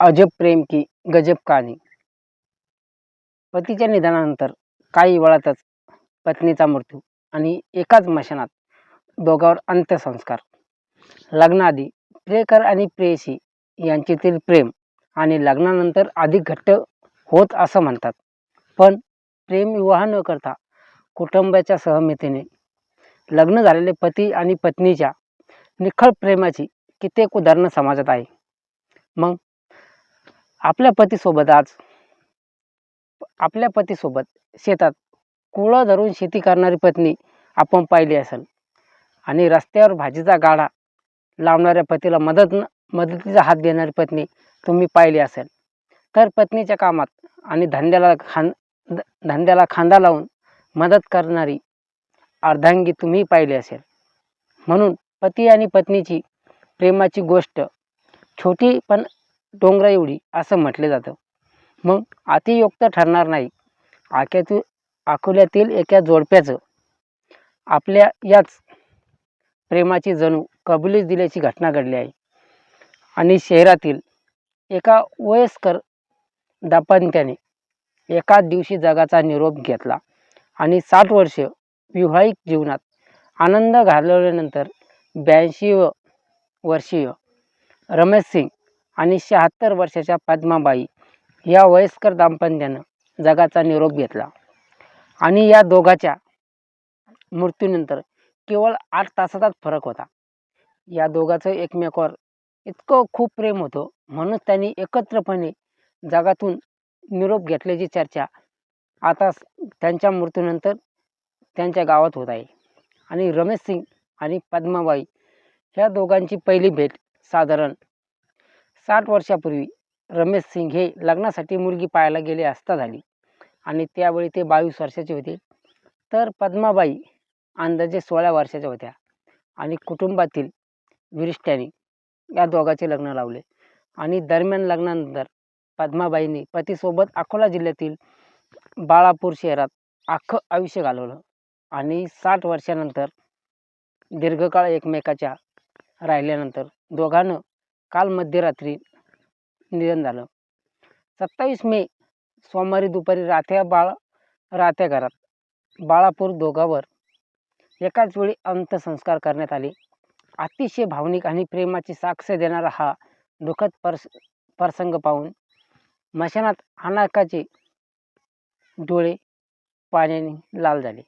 अजब प्रेम की गजब कहाणी. पतीच्या निधनानंतर काही वेळातच पत्नीचा मृत्यू आणि एकाच मशानात दोघांवर अंत्यसंस्कार. लग्नाआधी प्रेकर आणि प्रेयसी यांच्यातील प्रेम आणि लग्नानंतर अधिक घट्ट होत असं म्हणतात. पण प्रेम विवाह न करता कुटुंबाच्या सहमतीने लग्न झालेले पती आणि पत्नीच्या निखळ प्रेमाची कित्येक उदाहरणं समाजात आहे. मग आपल्या पतीसोबत आज आपल्या पतीसोबत शेतात कुळं धरून शेती करणारी पत्नी आपण पाहिली असेल. आणि रस्त्यावर भाजीचा गाडा लावणाऱ्या पतीला मदत न मदतीचा हात देणारी पत्नी तुम्ही पाहिली असेल. तर पत्नीच्या कामात आणि धंद्याला खान धंद्याला खांदा लावून मदत करणारी अर्धांगी तुम्ही पाहिली असेल. म्हणून पती आणि पत्नीची प्रेमाची गोष्ट छोटी पण डोंगरा एवढी असं म्हटलं जातं. मग अतियुक्त ठरणार नाही. आक्यातील अकोल्यातील एका जोडप्याचं आपल्या याच प्रेमाची जणू कबुलीच दिल्याची घटना घडली आहे. आणि शहरातील एका वयस्कर दाम्पत्याने एकाच दिवशी जगाचा निरोप घेतला आणि साठ वर्ष विवाहिक जीवनात आनंद घालवल्यानंतर ब्याऐंशी व वर्षीय रमेश सिंग आणि शहात्तर वर्षाच्या पद्माबाई या वयस्कर दाम्पत्यानं जगाचा निरोप घेतला. आणि या दोघाच्या मृत्यूनंतर केवळ आठ तासाचाच फरक होता. या दोघाचं एकमेकावर इतकं खूप प्रेम होतं म्हणून त्यांनी एकत्रपणे जगातून निरोप घेतल्याची चर्चा आता स- त्यांच्या मृत्यूनंतर त्यांच्या गावात होत आहे. आणि रमेश सिंग आणि पद्माबाई ह्या दोघांची पहिली भेट साधारण साठ वर्षापूर्वी रमेश सिंग हे लग्नासाठी मुलगी पाहायला गेले असता झाली. आणि त्यावेळी ते बावीस वर्षाचे होते. तर पद्माबाई अंदाजे सोळा वर्षाच्या होत्या. आणि कुटुंबातील विरिष्ठ्यांनी या दोघांचे लग्न लावले. आणि दरम्यान लग्नानंतर पद्माबाईंनी पतीसोबत अकोला जिल्ह्यातील बाळापूर शहरात अख्खं आयुष्य घालवलं. आणि साठ वर्षानंतर दीर्घकाळ एकमेकाच्या राहिल्यानंतर दोघांनं काल मध्यरात्री निधन झालं. सत्तावीस मे सोमवारी दुपारी राहत्या बाळ राहत्या घरात. बाळापूर दोघावर एकाच वेळी अंत्यसंस्कार करण्यात आले. अतिशय भावनिक आणि प्रेमाची साक्ष देणारा हा दुःखद परस प्रसंग पाहून मशानात अनाकाचे डोळे पाण्याने लाल झाले.